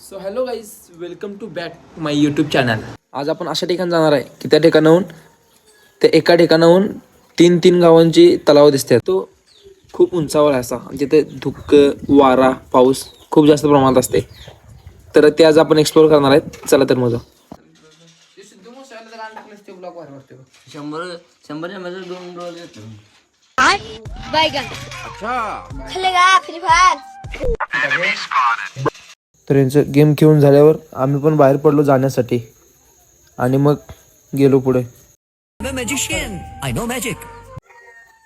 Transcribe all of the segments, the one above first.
So hello guys welcome to back my YouTube channel आज आपण अशा ठिकाणी जाणार आहे की त्या ठिकाणाहून त्या एका ठिकाणाहून तीन तीन गावांची तलाव दिसते. तो खूप उंचावर आहे असा. जिथे धुक्क वारा पाऊस खूप जास्त प्रमाणात असते. तर ते आज आपण एक्सप्लोर करणार आहेत. चला तर मग जाऊ. शंभर शंभरमध्ये दोन रोल खेलेगा फ्री फायर तर यांचं गेम खेळून झाल्यावर आम्ही पण बाहेर पडलो जाण्यासाठी. आणि मग गेलो पुढे.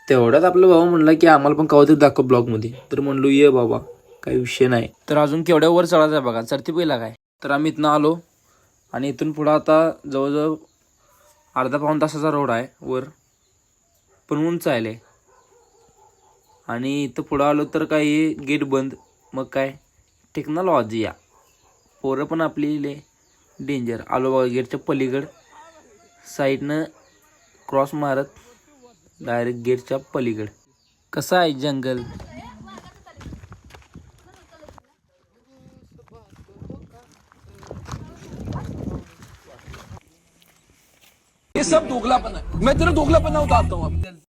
तेवढ्यात आपला भाऊ म्हणला की आम्हाला पण कवा तरी दाखव ब्लॉगमध्ये. तर म्हणलो ये बाबा काही विषय नाही. तर अजून केवढ्या वर चढायचं आहे बघा. चढती पहिला काय? तर आम्ही इथनं आलो आणि इथून पुढं आता जवळजवळ अर्धा पाऊण तासाचा रोड आहे वर. पण उंच आहे आणि इथं पुढं आलो तर काही गेट बंद. मग काय? टेक्नॉलॉजी या. पोरं पण आपली ले डेंजर आलो बघा गेटच्या पलीकड. साईडनं क्रॉस मारत. डायरेक्ट गेटच्या पलीकड. कसं आहे जंगल ये सब दोगलापन है मैं तेरा दोगलापन उतारता हूँ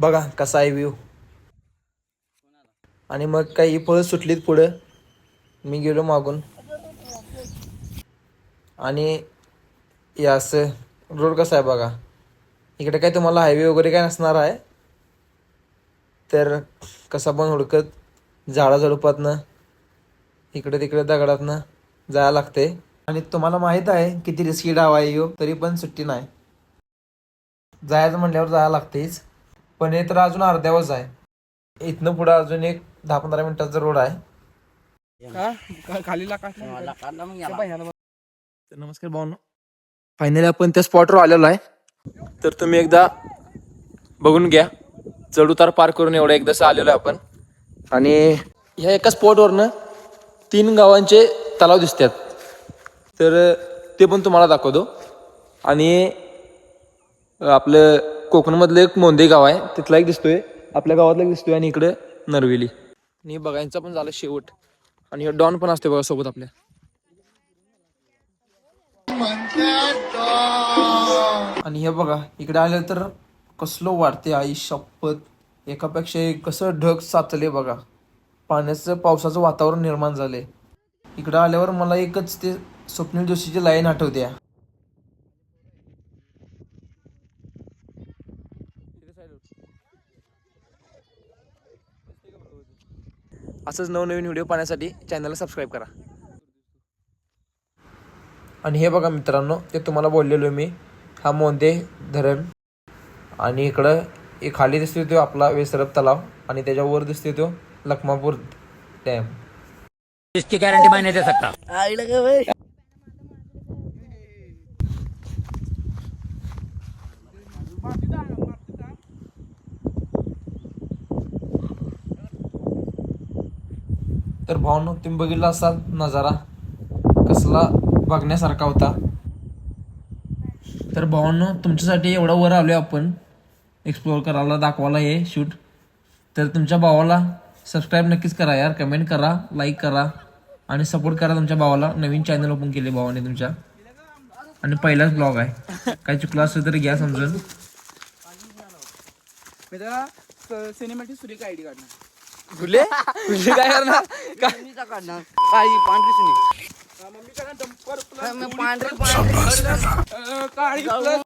बघा कसा आहे व्ह्यू आणि मग काही फळं सुटलीत पुढं. मी गेलो मागून. आणि या असं रोड कसा आहे बघा. इकडे काय तुम्हाला हायवे वगैरे काय नसणार आहे. तर कसा पण हुडकत झाडाझडपातनं इकडे तिकडे दगडातनं जायला लागते आणि तुम्हाला माहीत आहे किती रिस्की डाव आहे यो तरी पण सुट्टी नाही. जायचं म्हटल्यावर जायला लागतेच पण हे तर अजून अर्ध्यावरच आहे. इथनं पुढं अजून एक दहा पंधरा मिनिटाचा रोड आहे. तर नमस्कार भाऊ फायनली आपण त्या स्पॉटवर आलेलो आहे. तर तुम्ही एकदा बघून घ्या. चढ उतार पार करून एवढं एकदाच आलेलो आहे आपण. आणि ह्या एका स्पॉटवरनं तीन गावांचे तलाव दिसतात. तर ते पण तुम्हाला दाखवतो. आणि आपलं कोकणमधलं एक मोंदे गाव आहे. तिथला एक दिसतोय. आपल्या गावातला एक दिसतोय आणि इकडे नरवेली. आणि बघायचा पण झालं शेवट. आणि हे डॉन पण असते बघा सोबत आपल्या. आणि हे बघा इकडे आलं तर कसलं वाढते आई शपथ. एकापेक्षा एक कसं ढग साचले बघा. पाण्याचं पावसाचं वातावरण निर्माण झाले इकडं आल्यावर मला एकच ते स्वप्नील जोशीची लाईन आठवते असंच नवनवीन व्हिडिओ पाहण्यासाठी चॅनलला सबस्क्राईब करा. आणि हे बघा मित्रांनो ते तुम्हाला बोललेलो मी. हा मोंदे धरण. आणि इकडं एक खाली दिसतोय तो आपला वेसरप तलाव आणि त्याच्यावर दिसतोय तो लखमापूर डॅम. इसकी गारंटी मैं नहीं दे सकता। तर भावनो तुम्ही बघितला असाल नजारा कसला बघण्यासारखा होता. तर भावांनो तुमच्यासाठी एवढा वर आलोय आपण. एक्सप्लोअर करायला दाखवायला हे शूट तर तुमच्या भावाला सबस्क्राईब नक्कीच करा यार. कमेंट करा लाईक करा आणि सपोर्ट करा तुमच्या भावाला. नवीन चॅनल ओपन केले भावाने तुमच्या. आणि पहिलाच ब्लॉग आहे. काय चुकला असेल तर घ्या समजून. सिनेमॅटिक सूर्य आयडी काढणार. तुले तुझे काय करणार? पांढरी सुनी. पांढरी काळी plus.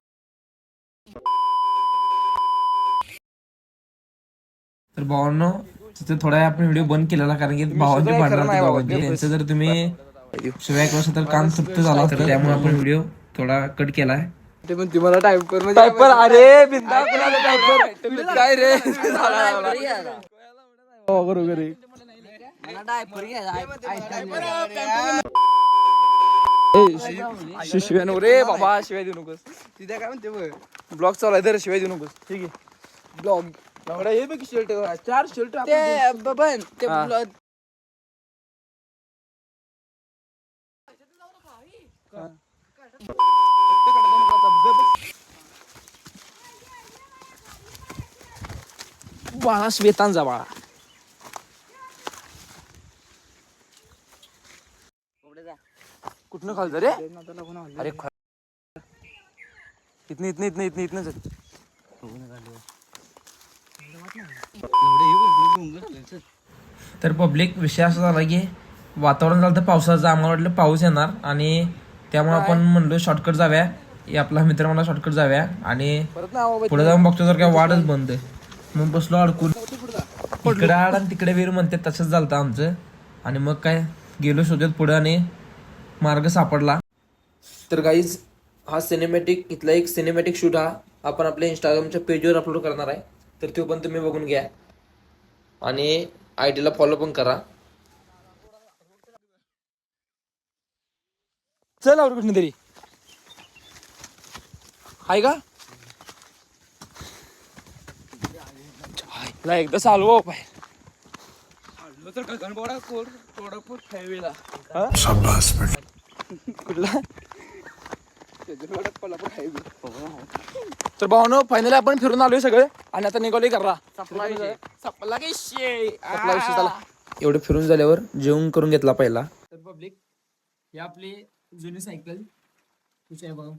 तर भावांनो तिथे थोडा वेळ आपण व्हिडिओ बंद केलेला कारण की भावांची भांडण होती भावांची. त्यांचं जर तुम्ही शिवाय असेल तर कान तृप्त झाला असतं त्यामुळे आपण व्हिडिओ थोडा कट केलाय. ते पण तुम्हाला टाईपर टाईपर अरे बिंदा कुणाला टाईपर काय रे? बरोबर आहे शिव्या नको रे बाबा शिवाय देऊ नकोस. तिथे काय म्हणते ब्लॉग चालू आहे तर शिवाय देऊ नकोस. ठीक आहे. ब्लॉग. एवढा हे बघ शर्ट चार शर्ट ते बबन ते बाळा श्वेतांचा बाळा. कुठनं खालचं रे? अरे इथनं इथनं इथनं इथनं इथनं. तर पब्लिक विषय असा झाला की वातावरण झालं तर पावसाचं आम्हाला वाटलं पाऊस येणार. आणि त्यामुळे आपण म्हणलो शॉर्टकट जाव्या हे आपला मित्र मला शॉर्टकट जाव्या आणि पुढे जाऊन बघतो तर काय वाटच बंद आहे. मग बसलो अडकून. इकडे आड आणि तिकडे वीर म्हणते तसंच झालं आमचं. आणि मग काय गेलो शोधत पुढे आणि मार्ग सापडला. तर गाईज हा सिनेमॅटिक इथला एक सिनेमॅटिक शूट हा आपण आपल्या इंस्टाग्रामच्या पेजवर अपलोड करणार आहे. तर तो पण तुम्ही बघून घ्या. आणि आय ला फॉलो पण करा. चल आवड कुठून तरी. हाय का? एकदा चालू बाहेर. तर गगनबावडा कोर कोडापूर हायवेला कुठला? गगनबावडा कोल्हापूर हायवे तर भावनो फायनली आपण फिरून आलोय सगळे. आणि आता निघालोय करा सपला झाला एवढं फिरून झाल्यावर जेवण करून घेतला पहिला. तर पब्लिक ही आपली जुनी सायकल आहे बघा.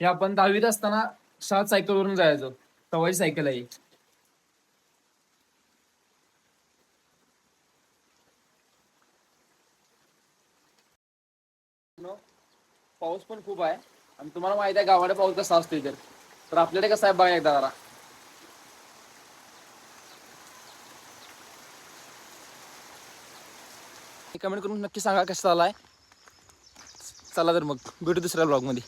हे आपण दहावीत असताना शाळेत सायकल वरून जायचो. तवाची सायकल आहे. पाऊस पण खूप आहे. आणि तुम्हाला माहिती आहे गावाकडे पाऊस कसा असतो इथे तर आपल्याकडे कसा आहे बघा एकदा जरा. कमेंट करून नक्की सांगा कसं झालाय. चला तर मग भेटू दुसऱ्या ब्लॉगमध्ये.